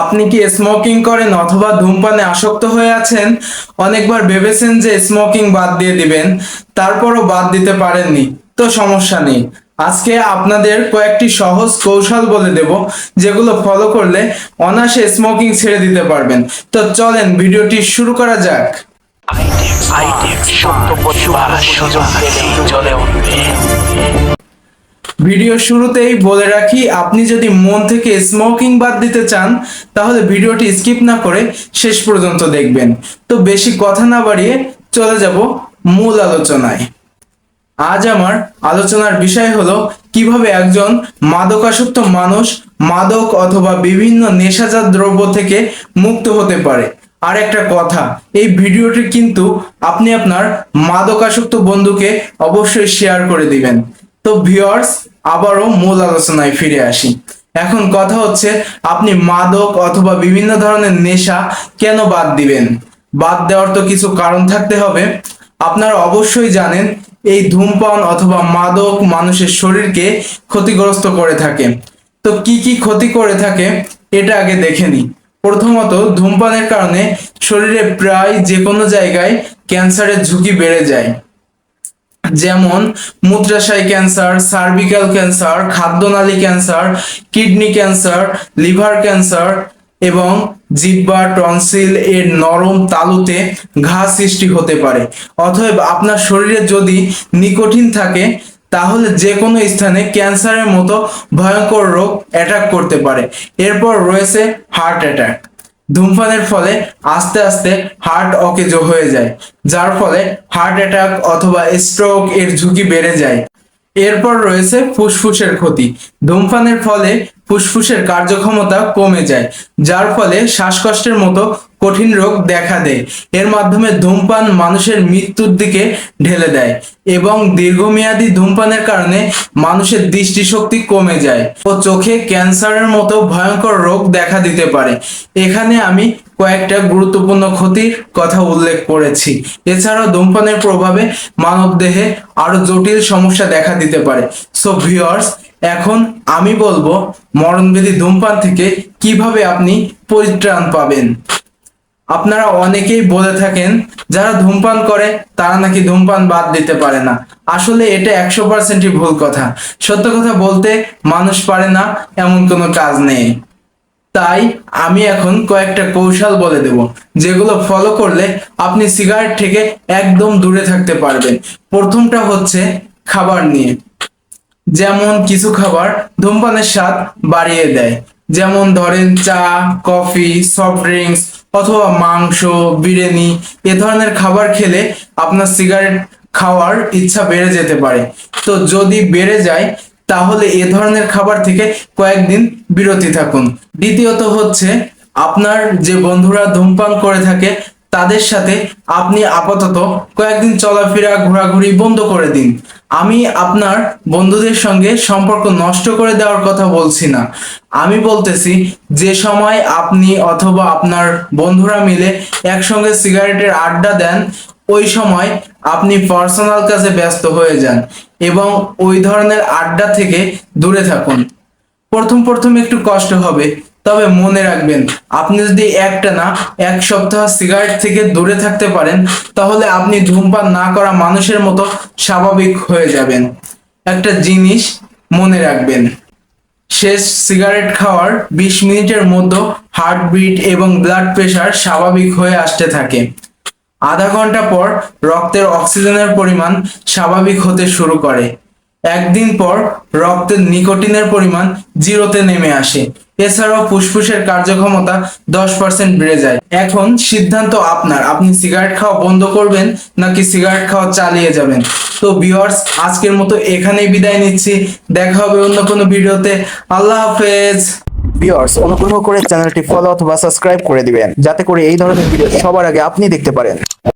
আপনি কি স্মোকিং করেন অথবা ধূমপানে আসক্ত হয়ে আছেন? অনেকবার ভেবেছেন যে স্মোকিং বাদ দিয়ে দিবেন, তারপরও বাদ দিতে পারেননি। তো সমস্যা নেই। আজকে আপনাদের কয়েকটি সহজ কৌশল বলে দেব, যেগুলো ফলো করলে অনায়াসে স্মোকিং ছেড়ে দিতে পারবেন। তো চলেন, ভিডিওটি শুরু করা যাক। উঠবে। ভিডিও শুরুতেই বলে রাখি, আপনি যদি মন থেকে স্মোকিং বাদ দিতে চান, তাহলে ভিডিওটি স্কিপ না করে শেষ পর্যন্ত দেখবেন। তো বেশি কথা না বাড়িয়ে চলে যাব মূল আলোচনায়। আজ আমার আলোচনার বিষয় হলো, কীভাবে একজন মাদকাসক্ত মানুষ মাদক অথবা বিভিন্ন নেশাজাত দ্রব্য থেকে মুক্ত হতে পারে। আর একটা কথা, এই ভিডিওটি কিন্তু আপনি আপনার মাদকাসক্ত বন্ধুকে অবশ্যই শেয়ার করে দিবেন। তো ভিউয়ার্স আবারও মূল আলোচনায় ফিরে আসি। এখন কথা হচ্ছে, আপনি মাদক অথবা বিভিন্ন ধরনের নেশা কেন বাদ দিবেন? বাদ দেওয়ার তো কিছু কারণ থাকতে হবে। আপনারা অবশ্যই জানেন, এই ধূমপান অথবা মাদক মানুষের শরীরকে ক্ষতিগ্রস্ত করে থাকে। তো কি কি ক্ষতি করে থাকে, এটা আগে দেখে নিই। প্রথমত, ধূমপানের কারণে শরীরে প্রায় যে কোনো জায়গায় ক্যান্সারের ঝুঁকি বেড়ে যায়। যেমন মূত্রাশয় cancer cervical cancer খাদ্যনালী cancer, kidney cancer, liver cancer এবং জিব্বা, টনসিল এর নরম তালুতে ঘা সৃষ্টি হতে পারে। অতএব আপনার শরীরে যদি নিকোটিন থাকে, তাহলে যে কোনো স্থানে ক্যান্সারের মতো ভয়ঙ্কর রোগ অ্যাটাক করতে পারে। এরপর রয়েছে হার্ট অ্যাটাক ধূমপানের ফলে আস্তে আস্তে হার্ট অকেজ হয়ে যায়, যার ফলে হার্ট অ্যাটাক অথবা স্ট্রোক এর ঝুঁকি বেড়ে যায়। এরপর রয়েছে ফুসফুসের ক্ষতি। ধূমপানের ফলে ফুসফুসের কার্যক্ষমতা কমে যায়, যার ফলে শ্বাসকষ্টের মতো কঠিন রোগ দেখা দেয়। এর মাধ্যমে ধূমপান মানুষের মৃত্যুর দিকে ঢেলে দেয় এবং দীর্ঘমেয়াদী ধূমপানের কারণে মানুষের দৃষ্টিশক্তি কমে যায় ও চোখে ক্যান্সারের মতো ভয়ঙ্কর রোগ দেখা দিতে পারে। এখানে আমি কয়েকটা গুরুত্বপূর্ণ ক্ষতির কথা উল্লেখ করেছি। এছাড়াও ধূমপানের প্রভাবে মানবদেহে আরও জটিল সমস্যা দেখা দিতে পারে। সো ভিউয়ার্স এখন আমি বলব মরণবেদী ধূমপান থেকে কীভাবে আপনি পরিত্রাণ পাবেন। আপনারা অনেকেই বলে থাকেন, যারা ধূমপান করে, তারা নাকি ধূমপান বাদ দিতে পারে না। আসলে এটা একশো পার্সেন্টই ভুল কথা। সত্য কথা বলতে মানুষ পারে না, এমন কোনো কাজ নেই। তাই আমি এখন কয়েকটা কৌশল বলে দেব, যেগুলো ফলো করলে আপনি সিগারেট থেকে একদম দূরে থাকতে পারবেন। প্রথমটা হচ্ছে খাবার নিয়ে। যেমন কিছু খাবার ধূমপানের স্বাদ বাড়িয়ে দেয়। যেমন ধরেন চা, কফি সফট ড্রিঙ্কস অথবা মাংস, বিরিয়ানি, এ ধরনের খাবার খেলে আপনার সিগারেট খাওয়ার ইচ্ছা বেড়ে যেতে পারে। তো যদি বেড়ে যায় তাহলে এ ধরনের খাবার থেকে কয়েকদিন বিরতি থাকুন। দ্বিতীয়ত হচ্ছে, আপনার যে বন্ধুরা ধূমপান করে থাকে, তাদের সাথে আপনি আপাতত কয়েকদিন চলাফেরা, ঘোরাঘুরি বন্ধ করে দিন। আমি আপনার বন্ধুদের সঙ্গে সম্পর্ক নষ্ট করে দেওয়ার কথা বলছি না। আমি বলতেছি, যে সময় আপনি অথবা আপনার বন্ধুরা মিলে একসঙ্গে সিগারেটের আড্ডা দেন, ওই সময় আপনি পার্সোনাল কাজে ব্যস্ত হয়ে যান এবং ওই ধরনের আড্ডা থেকে দূরে থাকুন। প্রথম প্রথম একটু কষ্ট হবে, তবে মনে রাখবেন, আপনি যদি একটা না, এক সপ্তাহ সিগারেট থেকে দূরে থাকতে পারেন, তাহলে আপনি ধূমপান না করা মানুষের মতো স্বাভাবিক হয়ে যাবেন। একটা জিনিস মনে রাখবেন, শেষ সিগারেট খাওয়ার বিশ মিনিটের মধ্যে হার্টবিট এবং ব্লাড প্রেশার স্বাভাবিক হয়ে আসতে থাকে। আধা ঘণ্টা পর রক্তের অক্সিজেনের পরিমাণ স্বাভাবিক হতে শুরু করে। একদিন পর রক্তের নিকোটিনের পরিমাণ জিরোতে নেমে আসে। এছাড়াও ফুসফুসের কার্যক্ষমতা দশ পার্সেন্ট বেড়ে যায়। এখন সিদ্ধান্ত আপনার। আপনি সিগারেট খাওয়া বন্ধ করবেন নাকি সিগারেট খাওয়া চালিয়ে যাবেন? তো ভিউয়ার্স আজকের মতো এখানেই বিদায় নিচ্ছি। দেখা হবে অন্য কোনো ভিডিওতে। আল্লাহ হাফেজ। ভিউয়ার্স অনুগ্রহ করে চ্যানেলটি ফলো অথবা সাবস্ক্রাইব করে দিবেন। যাতে করে এই ধরনের ভিডিও সবার আগে আপনি দেখতে পারেন।